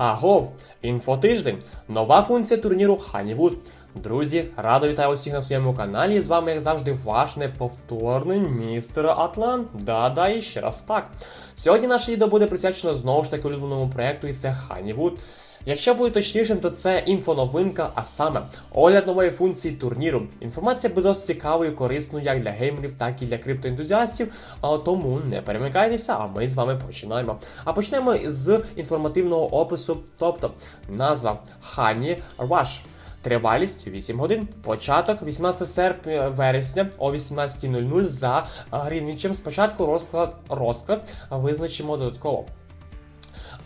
Агов, інфотиждень, нова функція турніру Honeywood. Друзі, радо вітаю усіх на своєму каналі. З вами, як завжди, ваш неповторний містер Атлант. Да-да, і ще раз так. Сьогодні наше відео буде присвячено знову ж таки улюбленому проєкту, і це Honeywood. Якщо бути точнішим, то це інфоновинка, а саме огляд нової функції турніру. Інформація буде досить цікавою, і корисною як для геймерів, так і для криптоентузіастів. А тому не перемикайтеся, а ми з вами починаємо. А почнемо з інформативного опису, тобто назва Honey Rush. Тривалість 8 годин. Початок 18 серпня вересня о 18.00 за Грінвічем. Спочатку розклад розклад визначимо додатково.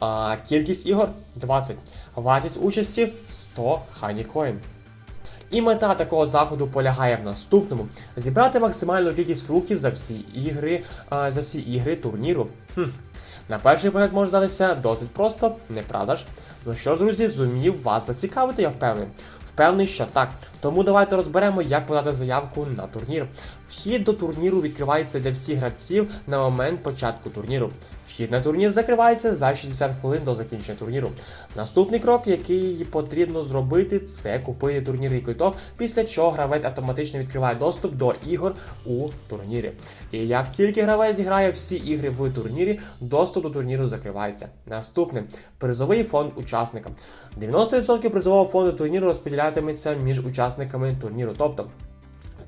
А, кількість ігор 20. Вартість участі 100 ханікоін. І мета такого заходу полягає в наступному: зібрати максимальну кількість фруктів за всі ігри, а, за всі ігри турніру. Хм. На перший погляд може здатися досить просто, не правда ж? Ну що ж, друзі, зумів вас зацікавити, я впевнений. Впевнений, що так. Тому давайте розберемо, як подати заявку на турнір. Вхід до турніру відкривається для всіх гравців на момент початку турніру. Вхід на турнір закривається за 60 хвилин до закінчення турніру. Наступний крок, який потрібно зробити, це купити турнірний квиток, після чого гравець автоматично відкриває доступ до ігор у турнірі. І як тільки гравець зіграє всі ігри в турнірі, доступ до турніру закривається. Наступне призовий фонд учасника. 90% призового фонду турніру розподілятиметься між учасниками турніру. Тобто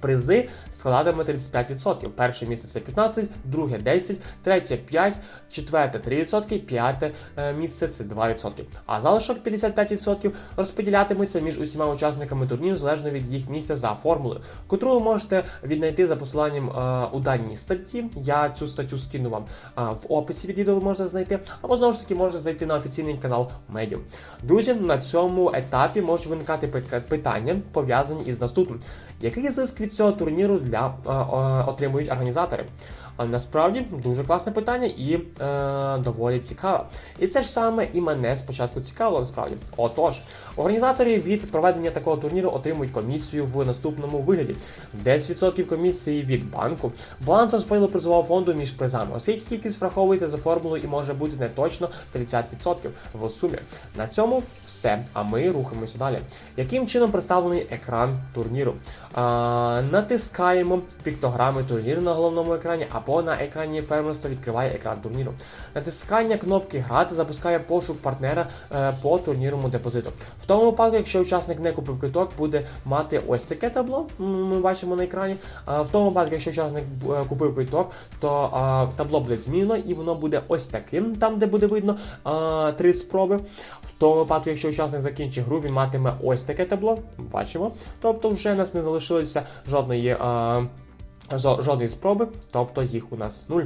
Призи складатиме 35%. Перше місце це 15, друге 10, третє 5, четверте 3%, п'яте е, місце це 2%. А залишок 55% розподілятиметься між усіма учасниками турніру залежно від їх місця за формулою, котру ви можете віднайти за посиланням е, у даній статті. Я цю статтю скину вам е, в описі від відео ви можете знайти, або знову ж таки можете зайти на офіційний канал Medium. Друзі, на цьому етапі можуть виникати питання, пов'язані із наступним. Який зиск від цього турніру для е, е, отримують організатори? Насправді дуже класне питання і е, доволі цікаве. І це ж саме і мене спочатку цікавило насправді. Отож, організатори від проведення такого турніру отримують комісію в наступному вигляді: 10% комісії від банку, баланс розподілу призового фонду між призами, оскільки кількість враховується за формулою і може бути не точно 30% в сумі. На цьому все. А ми рухаємося далі. Яким чином представлений екран турніру? А, натискаємо піктограми турніру на головному екрані, або на екрані фермерства відкриває екран турніру. Натискання кнопки грати запускає пошук партнера е, по турнірному депозиту. В тому випадку, якщо учасник не купив квиток, буде мати ось таке табло. Ми бачимо на екрані. А в тому випадку, якщо учасник е, купив квиток, то табло буде змінено і воно буде ось таким, там де буде видно три спроби. В тому випадку, якщо учасник закінчить гру, він матиме ось таке табло. Бачимо. Тобто вже в нас не залишилося жодної. А, жо- Жодної спроби, тобто їх у нас нуль.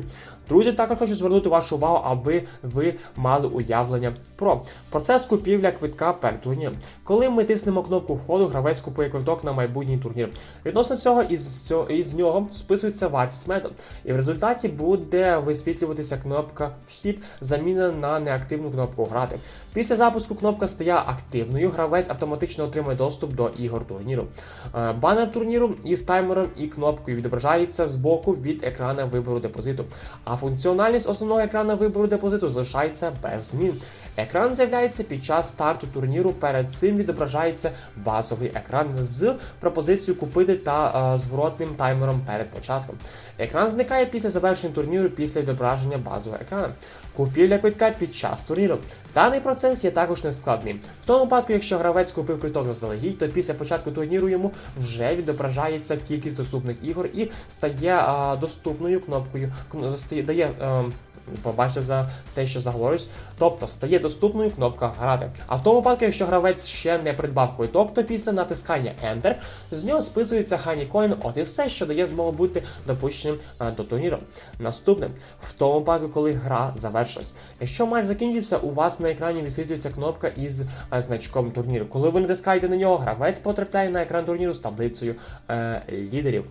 Друзі, також хочу звернути вашу увагу, аби ви мали уявлення про процес купівля квитка перед турніром. Коли ми тиснемо кнопку входу, гравець купує квиток на майбутній турнір. Відносно цього, із, цього, із нього списується вартість метод, і в результаті буде висвітлюватися кнопка Вхід, замінена на неактивну кнопку Грати. Після запуску кнопка стає активною, гравець автоматично отримує доступ до ігор турніру. Е, Банер турніру із таймером і кнопкою відображається з боку від екрана вибору депозиту. А функціональність основного екрана вибору депозиту залишається без змін. Екран з'являється під час старту турніру. Перед цим відображається базовий екран з пропозицією купити та е, зворотним таймером перед початком. Екран зникає після завершення турніру після відображення базового екрану. Купівля квитка під час турніру. Даний процес є також нескладним. В тому випадку, якщо гравець купив квиток заздалегідь, то після початку турніру йому вже відображається кількість доступних ігор і стає е, доступною кнопкою. кн- стає- дає. е, Побачите за те, що заговорюсь. Тобто стає доступною кнопка грати. А в тому випадку, якщо гравець ще не придбав квиток, то після натискання Enter з нього списується Honeycoin, от і все, що дає змогу бути допущеним е, до турніру. Наступне, в тому випадку, коли гра завершилась. Якщо матч закінчився, у вас на екрані висвітлюється кнопка із е, значком турніру. Коли ви натискаєте на нього, гравець потрапляє на екран турніру з таблицею е, лідерів.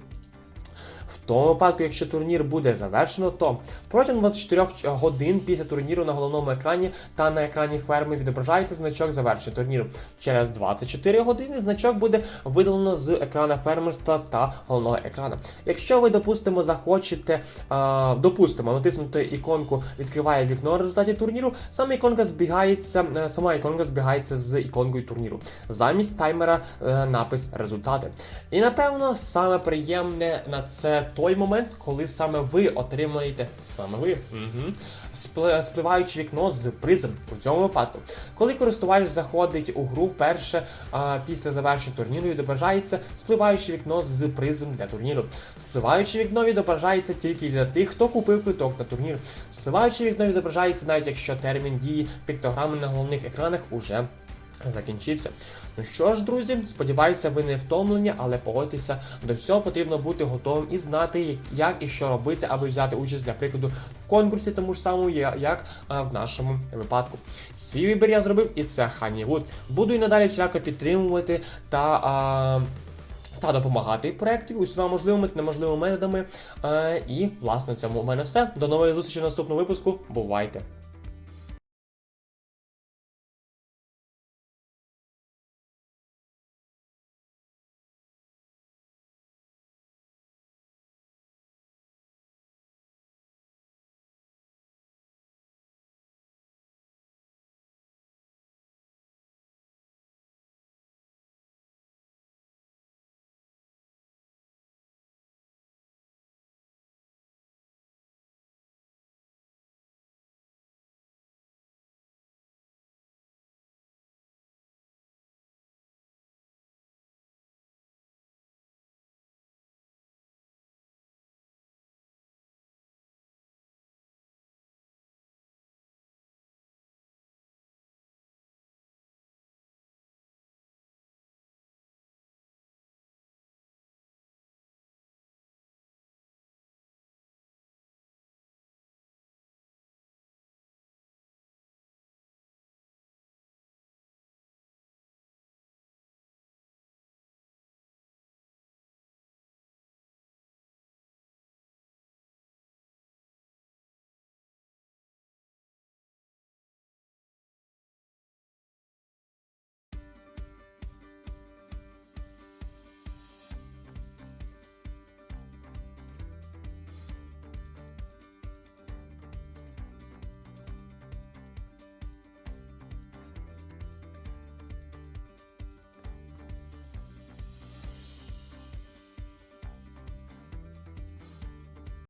Тому випадку, якщо турнір буде завершено, то протягом 24 годин після турніру на головному екрані та на екрані ферми відображається значок завершення турніру. Через 24 години значок буде видалено з екрана фермерства та головного екрану. Якщо ви, допустимо, захочете, а, допустимо, натиснути іконку відкриває вікно результатів турніру, саме іконка збігається, е, сама іконка збігається з іконкою турніру. Замість таймера е, напис результати. І напевно саме приємне на це той момент, коли саме ви отримаєте саме ви угу, спливаюче вікно з призом у цьому випадку. Коли користувач заходить у гру перше а, після завершення турніру, відображається спливаюче вікно з призом для турніру. Спливаюче вікно відображається тільки для тих, хто купив квиток на турнір. Спливаюче вікно відображається навіть якщо термін дії піктограми на головних екранах уже закінчився. Ну що ж, друзі, сподіваюся, ви не втомлені, але погодьтеся, до всього потрібно бути готовим і знати, як і що робити, аби взяти участь, для прикладу, в конкурсі, тому ж самому, як в нашому випадку. Свій вибір я зробив, і це Honeywood. Буду і надалі всіляко підтримувати та. А, та допомагати проєкту усіма можливими та неможливими методами. Е, і, власне, цьому у мене все. До нової зустрічі в наступному випуску. Бувайте!